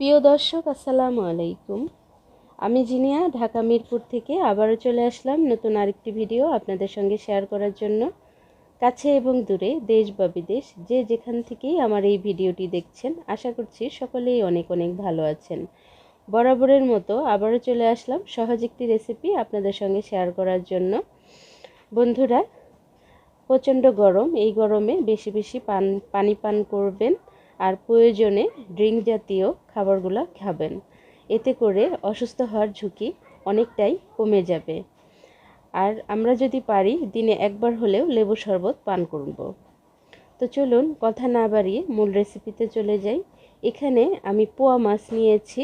প্রিয় দর্শক, আসসালামু আলাইকুম। আমি জিনিয়া, ঢাকা মিরপুর থেকে আবারও চলে আসলাম নতুন আরেকটি ভিডিও আপনাদের সঙ্গে শেয়ার করার জন্য। কাছে এবং দূরে, দেশ বা বিদেশ, যে যেখান থেকেই আমার এই ভিডিওটি দেখছেন, আশা করছি সকলেই অনেক অনেক ভালো আছেন। বরাবরের মতো আবারও চলে আসলাম সহজ একটি রেসিপি আপনাদের সঙ্গে শেয়ার করার জন্য। বন্ধুরা, প্রচণ্ড গরম, এই গরমে বেশি বেশি পান, পানি পান করবেন। আর প্রয়োজনে ড্রিঙ্ক জাতীয় খাবারগুলো খাবেন। এতে করে অসুস্থ হওয়ার ঝুঁকি অনেকটাই কমে যাবে। আর আমরা যদি পারি, দিনে একবার হলেও লেবু শরবত পান করব। তো চলুন কথা না বাড়িয়ে মূল রেসিপিতে চলে যাই। এখানে আমি পোয়া মাছ নিয়েছি।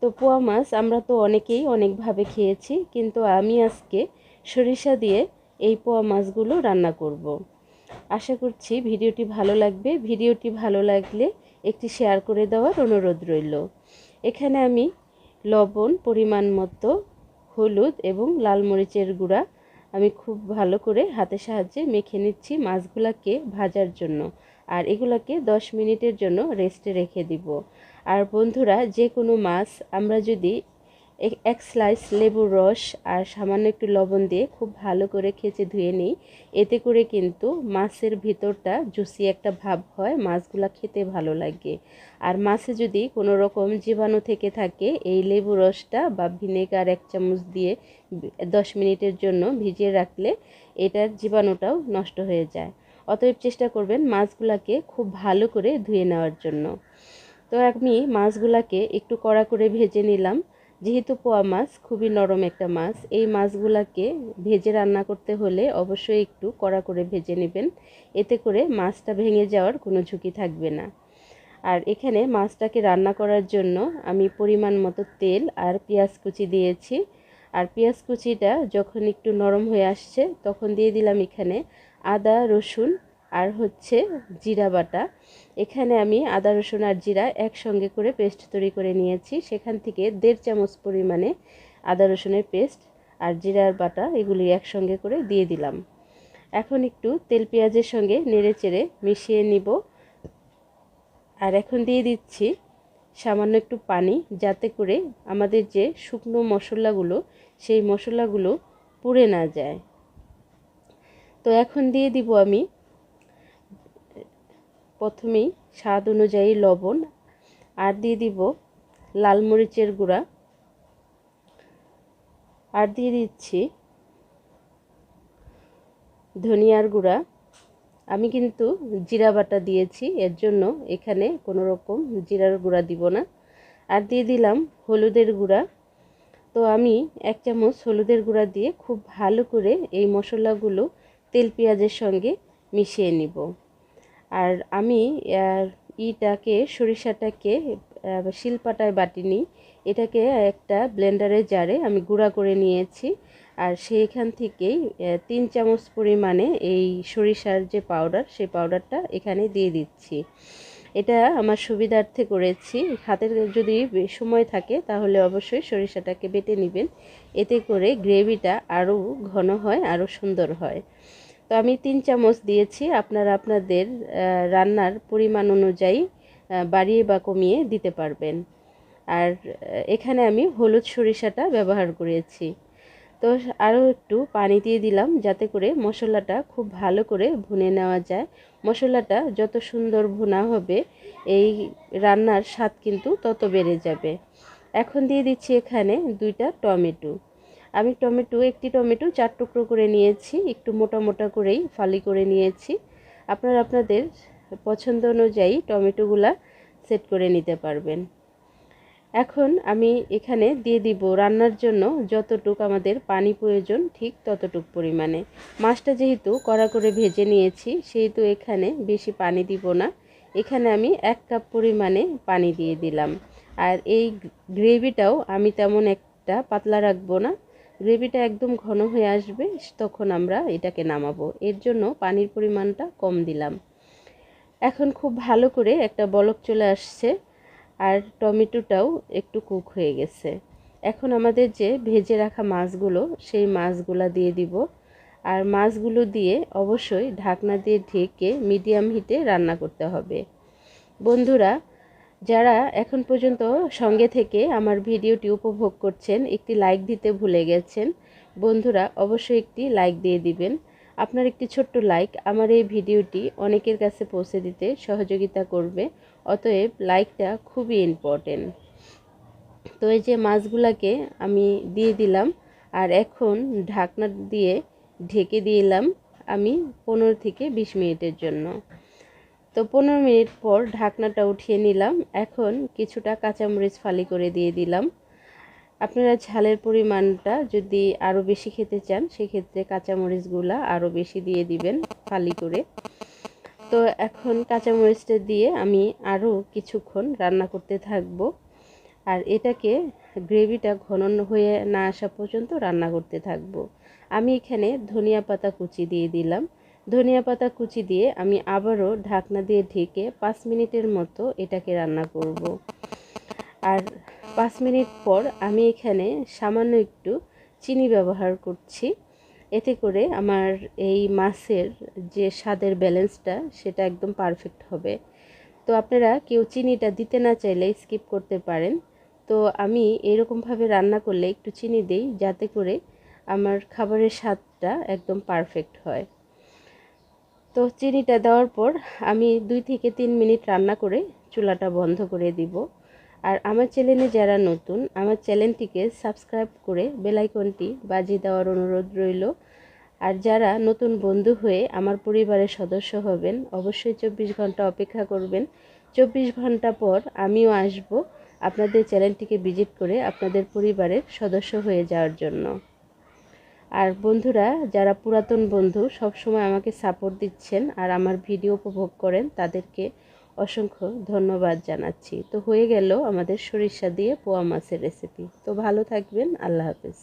তো পোয়া মাছ আমরা তো অনেকেই অনেকভাবে খেয়েছি, কিন্তু আমি আজকে সরিষা দিয়ে এই পোয়া মাছগুলো রান্না করব। আশা করছি ভিডিওটি ভালো লাগবে। ভিডিওটি ভালো লাগলে একটি শেয়ার করে দেওয়ার অনুরোধ রইল। এখানে আমি লবণ, পরিমাণ মতো, হলুদ এবং লাল মরিচের গুঁড়া আমি খুব ভালো করে হাতের সাহায্যে মেখে নিচ্ছি মাছগুলাকে ভাজার জন্য। আর এগুলাকে দশ মিনিটের জন্য রেস্টে রেখে দিব। আর বন্ধুরা যে কোনো মাছ আমরা যদি এক স্লাইস লেবুর রস আর সামান্য একটু লবণ দিয়ে খুব ভালো করে খেচে ধুয়ে নিই। এতে করে কিন্তু মাছের ভিতরটা জুসি একটা ভাব হয়, মাছগুলা খেতে ভালো লাগে। আর মাছে যদি কোনো রকম জীবাণু থেকে থাকে, এই লেবু রসটা বা ভিনেগার এক চামচ দিয়ে দশ মিনিটের জন্য ভিজিয়ে রাখলে এটার জীবাণুটাও নষ্ট হয়ে যায়। অতএব চেষ্টা করবেন মাছগুলাকে খুব ভালো করে ধুয়ে নেওয়ার জন্য। তো আমি মাছগুলাকে একটু কড়া করে ভেজে নিলাম। যেহেতু পোয়া মাছ, খুবই নরম একটা মাছ, এই মাছগুলাকে ভেজে রান্না করতে হলে অবশ্যই একটু কড়া করে ভেজে নেবেন। এতে করে মাছটা ভেঙে যাওয়ার কোনো ঝুঁকি থাকবে না। আর এখানে মাছটাকে রান্না করার জন্য আমি পরিমাণ মতো তেল আর পেঁয়াজ কুচি দিয়েছি। আর পেঁয়াজ কুচিটা যখন একটু নরম হয়ে আসছে, তখন দিয়ে দিলাম এখানে আদা, রসুন আর হচ্ছে জিরা বাটা। এখানে আমি আদা, রসুন আর জিরা একসঙ্গে করে পেস্ট তৈরি করে নিয়েছি। সেখান থেকে দেড় চামচ পরিমাণে আদা, রসুনের পেস্ট আর জিরার বাটা এগুলি একসঙ্গে করে দিয়ে দিলাম। এখন একটু তেল পেঁয়াজের সঙ্গে নেড়ে চেড়ে মিশিয়ে নিব। আর এখন দিয়ে দিচ্ছি সামান্য একটু পানি যাতে করে আমাদের যে শুকনো মশলাগুলো, সেই মশলাগুলো পুড়ে না যায়। তো এখন দিয়ে দিব আমি প্রথমেই স্বাদ অনুযায়ী লবণ আর দিয়ে দিব লাল মরিচের গুঁড়া। আর দিয়ে দিচ্ছি ধনিয়ার গুঁড়া। আমি কিন্তু জিরা বাটা দিয়েছি, এর জন্য এখানে কোনো রকম জিরার গুঁড়া দিব না। আর দিয়ে দিলাম হলুদের গুঁড়া। তো আমি এক চামচ হলুদের গুঁড়া দিয়ে খুব ভালো করে এই মশলাগুলো তেল পেঁয়াজের সঙ্গে মিশিয়ে নিব। আর আমি ইটাকে, সরিষাটাকে শিলপাটায় বাটিনি। এটাকে একটা ব্লেন্ডারের জারে আমি গুঁড়া করে নিয়েছি। আর সেইখান থেকেই তিন চামচ পরিমাণে এই সরিষার যে পাউডার, সেই পাউডারটা এখানে দিয়ে দিচ্ছি। এটা আমার সুবিধার্থে করেছি। হাতের যদি সময় থাকে, তাহলে অবশ্যই সরিষাটাকে বেটে নেবেন। এতে করে গ্রেভিটা আরও ঘন হয়, আরও সুন্দর হয়। তো আমি তিন চামচ দিয়েছি আপনারা আপনাদের রান্নার পরিমাণ অনুযায়ী বাড়িয়ে বা কমিয়ে দিতে পারবেন। আর এখানে আমি হলুদ সরিষাটা ব্যবহার করেছি। তো আরও একটু পানি দিয়ে দিলাম যাতে করে মশলাটা খুব ভালো করে ভুনে নেওয়া যায়। মশলাটা যত সুন্দর ভুনা হবে, এই রান্নার স্বাদ কিন্তু তত বেড়ে যাবে। এখন দিয়ে দিচ্ছি এখানে দুইটা টমেটো। আমি টমেটো, একটি টমেটো চার টুকরো করে নিয়েছি, একটু মোটা মোটা করেই ফালি করে নিয়েছি। আপনারা আপনাদের পছন্দ অনুযায়ী টমেটোগুলা সেট করে নিতে পারবেন। এখন আমি এখানে দিয়ে দিব রান্নার জন্য যতটুক আমাদের পানি প্রয়োজন ঠিক ততটুক পরিমাণে। মাছটা যেহেতু কড়া করে ভেজে নিয়েছি, সেহেতু এখানে বেশি পানি দিব না। এখানে আমি এক কাপ পরিমাণে পানি দিয়ে দিলাম। আর এই গ্রেভিটাও আমি তেমন একটা পাতলা রাখব না গ্রেভিটা একদম ঘন হয়ে আসবে, তখন আমরা এটাকে নামাবো। এর জন্য পানির পরিমাণটা কম দিলাম। এখন খুব ভালো করে একটা বলক চলে আসছে আর টমেটোটাও একটু কুক হয়ে গেছে। এখন আমাদের যে ভেজে রাখা মাছগুলো, সেই মাছগুলো দিয়ে দিব। আর মাছগুলো দিয়ে অবশ্যই ঢাকনা দিয়ে ঢেকে মিডিয়াম হিটে রান্না করতে হবে। বন্ধুরা যারা এখন পর্যন্ত সঙ্গে থেকে আমার ভিডিওটি উপভোগ করছেন, একটি লাইক দিতে ভুলে গেছেন, বন্ধুরা অবশ্যই একটি লাইক দিয়ে দিবেন। আপনার একটি ছোট্ট লাইক আমার এই ভিডিওটি অনেকের কাছে পৌঁছে দিতে সহযোগিতা করবে, অতএব লাইকটা খুবই ইম্পর্টেন্ট তো এই যে মাছগুলাকে আমি দিয়ে দিলাম, আর এখন ঢাকনা দিয়ে ঢেকে দিলাম আমি পনেরো থেকে বিশ মিনিটের জন্য। তো পনেরো মিনিট পর ঢাকনাটা উঠিয়ে নিলাম। এখন কিছুটা কাঁচামরিচ ফালি করে দিয়ে দিলাম। আপনারা ঝালের পরিমাণটা যদি আরও বেশি খেতে চান, সেক্ষেত্রে কাঁচামরিচগুলা আরও বেশি দিয়ে দিবেন ফালি করে। তো এখন কাঁচামরিচটা দিয়ে আমি আরও কিছুক্ষণ রান্না করতে থাকব। আর এটাকে গ্রেভিটা ঘন হয়ে না আসা পর্যন্ত রান্না করতে থাকব। আমি এখানে ধনিয়া পাতা কুচি দিয়ে দিলাম। ধনিয়া পাতা কুচি দিয়ে আমি আবারও ঢাকনা দিয়ে ঢেকে পাঁচ মিনিটের মতো এটাকে রান্না করব। আর পাঁচ মিনিট পর আমি এখানে সামান্য একটু চিনি ব্যবহার করছি। এতে করে আমার এই মাছের যে স্বাদের ব্যালেন্সটা সেটা একদম পারফেক্ট হবে। তো আপনারা কেউ চিনিটা দিতে না চাইলে স্কিপ করতে পারেন। তো আমি এরকমভাবে রান্না করলে একটু চিনি দিই, যাতে করে আমার খাবারের স্বাদটা একদম পারফেক্ট হয়। তো চিনিটা দেওয়ার পর আমি দুই থেকে তিন মিনিট রান্না করে চুলাটা বন্ধ করে দিব। আর আমার চ্যানেলে যারা নতুন, আমার চ্যানেলটিকে সাবস্ক্রাইব করে বেলাইকনটি বাজি দেওয়ার অনুরোধ রইল। আর যারা নতুন বন্ধু হয়ে আমার পরিবারের সদস্য হবেন, অবশ্যই চব্বিশ ঘণ্টা অপেক্ষা করবেন। চব্বিশ ঘণ্টা পর আমিও আসব আপনাদের চ্যানেলটিকে ভিজিট করে আপনাদের পরিবারের সদস্য হয়ে যাওয়ার জন্য। আর বন্ধুরা, যারা পুরাতন বন্ধু সব সময় আমাকে সাপোর্ট দিচ্ছেন আর আমার ভিডিও উপভোগ করেন, তাদেরকে অসংখ্য ধন্যবাদ জানাচ্ছি। তো হয়ে গেল আমাদের সরিষা দিয়ে পোয়া মাছের রেসিপি তো ভালো থাকবেন, আল্লাহ হাফেজ।